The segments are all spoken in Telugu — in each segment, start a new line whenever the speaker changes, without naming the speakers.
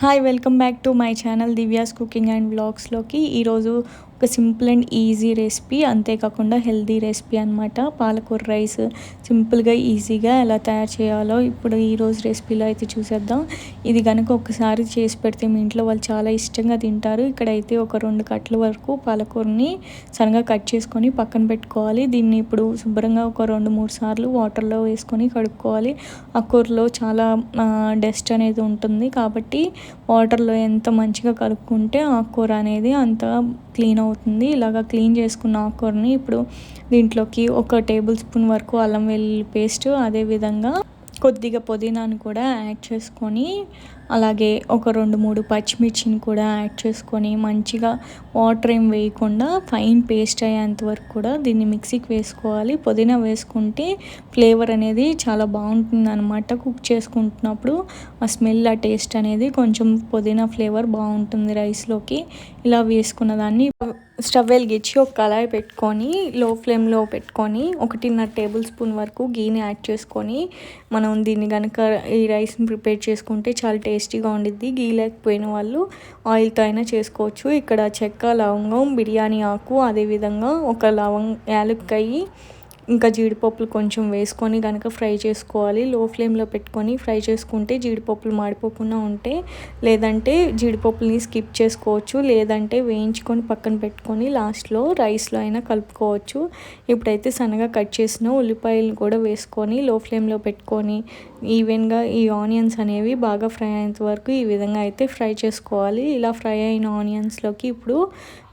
Hi welcome back to my channel Divya's cooking and బ్లాగ్స్లోకి ఈరోజు ఒక సింపుల్ అండ్ ఈజీ రెసిపీ అంతేకాకుండా హెల్దీ రెసిపీ అనమాట పాలకూర రైస్ సింపుల్గా ఈజీగా ఎలా తయారు చేయాలో ఇప్పుడు ఈరోజు రెసిపీలో అయితే చూసేద్దాం. ఇది కనుక ఒకసారి చేసి పెడితే మీ ఇంట్లో వాళ్ళు చాలా ఇష్టంగా తింటారు. ఇక్కడైతే ఒక రెండు కట్ల వరకు పాలకూరని సన్నగా కట్ చేసుకొని పక్కన పెట్టుకోవాలి. దీన్ని ఇప్పుడు శుభ్రంగా ఒక రెండు మూడు సార్లు వాటర్లో వేసుకొని కడుక్కోవాలి. ఆ కూరలో చాలా డస్ట్ అనేది ఉంటుంది కాబట్టి వాటర్లో ఎంత మంచిగా కలుపుకుంటే ఆకుకూర అనేది అంత క్లీన్ అవుతుంది. ఇలాగ క్లీన్ చేసుకున్న ఆకుకూరని ఇప్పుడు దీంట్లోకి ఒక టేబుల్ స్పూన్ వరకు అల్లం వెల్లుల్లి పేస్ట్ అదేవిధంగా కొద్దిగా పుదీనాను కూడా యాడ్ చేసుకొని అలాగే ఒక రెండు మూడు పచ్చిమిర్చిని కూడా యాడ్ చేసుకొని మంచిగా వాటర్ ఏం వేయకుండా ఫైన్ పేస్ట్ అయ్యేంత వరకు కూడా దీన్ని మిక్సీకి వేసుకోవాలి. పుదీనా వేసుకుంటే ఫ్లేవర్ అనేది చాలా బాగుంటుంది అనమాట కుక్ చేసుకుంటున్నప్పుడు ఆ స్మెల్ ఆ టేస్ట్ అనేది కొంచెం పుదీనా ఫ్లేవర్ బాగుంటుంది రైస్లోకి. ఇలా వేసుకున్న దాన్ని స్టవ్ వెలిగించి ఒక కళాయి పెట్టుకొని లో ఫ్లేమ్లో పెట్టుకొని ఒకటిన్నర టేబుల్ స్పూన్ వరకు గీని యాడ్ చేసుకొని మనం దీన్ని కనుక ఈ రైస్ని ప్రిపేర్ చేసుకుంటే చాలా టేస్ట్ టేస్టీగా ఉండిద్ది. గీ లేకపోయిన వాళ్ళు ఆయిల్తో అయినా చేసుకోవచ్చు. ఇక్కడ చెక్క లవంగం బిర్యానీ ఆకు అదేవిధంగా ఒక లవంగ యాలక్కాయి ఇంకా జీడిపప్పులు కొంచెం వేసుకొని కనుక ఫ్రై చేసుకోవాలి. లో ఫ్లేమ్లో పెట్టుకొని ఫ్రై చేసుకుంటే జీడిపప్పులు మాడిపోకుండా ఉంటే లేదంటే జీడిపప్పులని స్కిప్ చేసుకోవచ్చు. లేదంటే వేయించుకొని పక్కన పెట్టుకొని లాస్ట్లో రైస్లో అయినా కలుపుకోవచ్చు. ఇప్పుడైతే సన్నగా కట్ చేసిన ఉల్లిపాయలు కూడా వేసుకొని లో ఫ్లేమ్లో పెట్టుకొని ఈవెన్గా ఈ ఆనియన్స్ అనేవి బాగా ఫ్రై అయ్యేంత వరకు ఈ విధంగా అయితే ఫ్రై చేసుకోవాలి. ఇలా ఫ్రై అయిన ఆనియన్స్లోకి ఇప్పుడు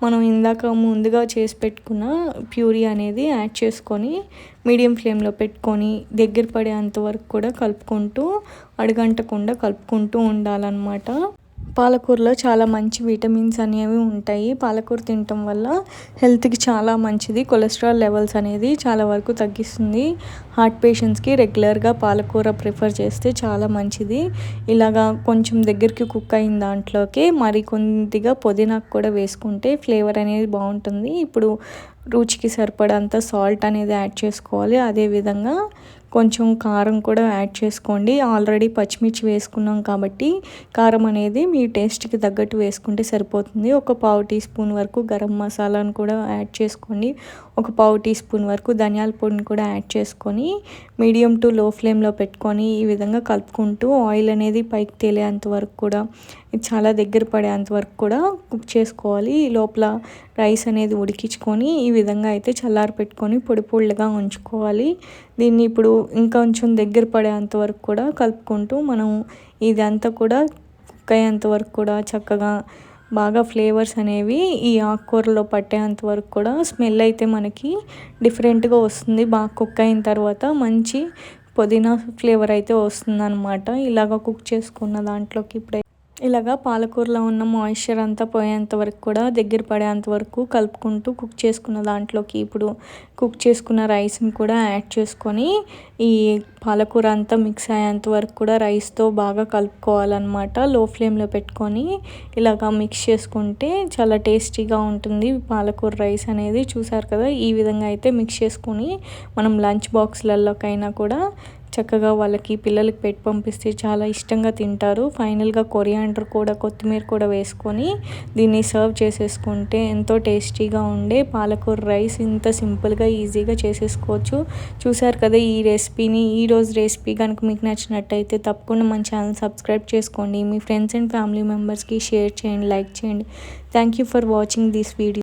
మనం ఇందాక ముందుగా చేసి పెట్టుకున్న ప్యూరీ అనేది యాడ్ చేసుకొని మీడియం ఫ్లేమ్లో పెట్టుకొని దగ్గర పడేంత వరకు కూడా కలుపుకుంటూ అడగంటకుండా కలుపుకుంటూ ఉండాలన్నమాట. పాలకూరలో చాలా మంచి విటమిన్స్ అనేవి ఉంటాయి. పాలకూర తినటం వల్ల హెల్త్కి చాలా మంచిది. కొలెస్ట్రాల్ లెవెల్స్ అనేది చాలా వరకు తగ్గిస్తుంది. హార్ట్ పేషెంట్స్కి రెగ్యులర్గా పాలకూర ప్రిఫర్ చేస్తే చాలా మంచిది. ఇలాగా కొంచెం దగ్గరికి కుక్ అయిన దాంట్లోకి మరి కొద్దిగా పుదీనాకు కూడా వేసుకుంటే ఫ్లేవర్ అనేది బాగుంటుంది. ఇప్పుడు రుచికి సరిపడంత సాల్ట్ అనేది యాడ్ చేసుకోవాలి. అదేవిధంగా కొంచెం కారం కూడా యాడ్ చేసుకోండి. ఆల్రెడీ పచ్చిమిర్చి వేసుకున్నాం కాబట్టి కారం అనేది మీ టేస్ట్కి తగ్గట్టు వేసుకుంటే సరిపోతుంది. ఒక పావు టీ స్పూన్ వరకు గరం మసాలాను కూడా యాడ్ చేసుకోండి ఒక పావు టీ స్పూన్ వరకు ధనియాల పొడిని కూడా యాడ్ చేసుకొని మీడియం టు లో ఫ్లేమ్లో పెట్టుకొని ఈ విధంగా కలుపుకుంటూ ఆయిల్ అనేది పైకి తేలేంత వరకు కూడా చాలా దగ్గర పడేంత వరకు కూడా కుక్ చేసుకోవాలి. లోపల రైస్ అనేది ఉడికించుకొని ఈ విధంగా అయితే చల్లారి పెట్టుకొని పొడి పొడిగా ఉంచుకోవాలి. దీన్ని ఇప్పుడు ఇంకొంచెం దగ్గర పడేంత వరకు కూడా కలుపుకుంటూ మనం ఇదంతా కూడా కుక్ అయ్యేంత వరకు కూడా చక్కగా బాగా ఫ్లేవర్స్ అనేవి ఈ ఆకుకూరలో పట్టేంత వరకు కూడా స్మెల్ అయితే మనకి డిఫరెంట్గా వస్తుంది. బాగా కుక్ అయిన తర్వాత మంచి పుదీనా ఫ్లేవర్ అయితే వస్తుందన్నమాట. ఇలాగ కుక్ చేసుకున్న దాంట్లోకి ఇప్పుడైతే ఇలాగా పాలకూరలో ఉన్న మాయిశ్చర్ అంతా పోయేంత వరకు కూడా దగ్గర పడేంత వరకు కలుపుకుంటూ కుక్ చేసుకున్న దాంట్లోకి ఇప్పుడు కుక్ చేసుకున్న రైస్ని కూడా యాడ్ చేసుకొని ఈ పాలకూర అంతా మిక్స్ అయ్యేంత వరకు కూడా రైస్తో బాగా కలుపుకోవాలన్నమాట. లో ఫ్లేమ్లో పెట్టుకొని ఇలాగా మిక్స్ చేసుకుంటే చాలా టేస్టీగా ఉంటుంది పాలకూర రైస్ అనేది. చూసారు కదా ఈ విధంగా అయితే మిక్స్ చేసుకొని మనం లంచ్ బాక్స్లలోకైనా కూడా చక్కగా వాళ్ళకి పిల్లలకి పెట్టి పంపిస్తే చాలా ఇష్టంగా తింటారు. ఫైనల్గా కొరియాండర్ కూడా కొత్తిమీర కూడా వేసుకొని దీన్ని సర్వ్ చేసేసుకుంటే ఎంతో టేస్టీగా ఉండే పాలకూర రైస్ ఇంత సింపుల్గా ఈజీగా చేసేసుకోవచ్చు. చూసారు కదా ఈ రెసిపీని. ఈ రోజు రెసిపీ కనుక మీకు నచ్చినట్టయితే తప్పకుండా మన ఛానల్ సబ్స్క్రైబ్ చేసుకోండి. మీ ఫ్రెండ్స్ అండ్ ఫ్యామిలీ మెంబర్స్కి షేర్ చేయండి లైక్ చేయండి. Thank you for watching this video.